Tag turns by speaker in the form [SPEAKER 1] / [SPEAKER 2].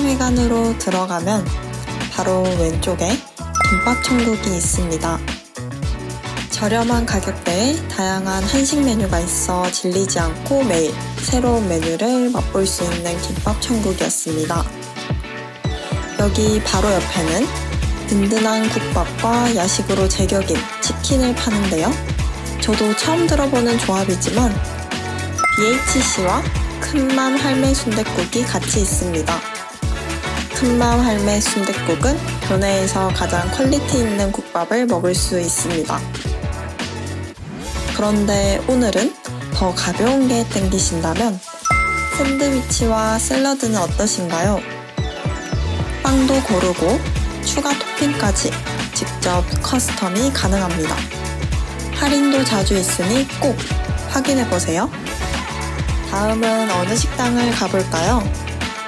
[SPEAKER 1] 신생회관으로 들어가면 바로 왼쪽에 김밥 천국이 있습니다. 저렴한 가격대에 다양한 한식 메뉴가 있어 질리지 않고 매일 새로운 메뉴를 맛볼 수 있는 김밥 천국이었습니다. 여기 바로 옆에는 든든한 국밥과 야식으로 제격인 치킨을 파는데요. 저도 처음 들어보는 조합이지만 BHC와 큰맘 할매 순댓국이 같이 있습니다. 큰맘 할매 순댓국은 교내에서 가장 퀄리티 있는 국밥을 먹을 수 있습니다. 그런데 오늘은 더 가벼운 게 땡기신다면 샌드위치와 샐러드는 어떠신가요? 빵도 고르고 추가 토핑까지 직접 커스텀이 가능합니다. 할인도 자주 있으니 꼭 확인해 보세요. 다음은 어느 식당을 가볼까요?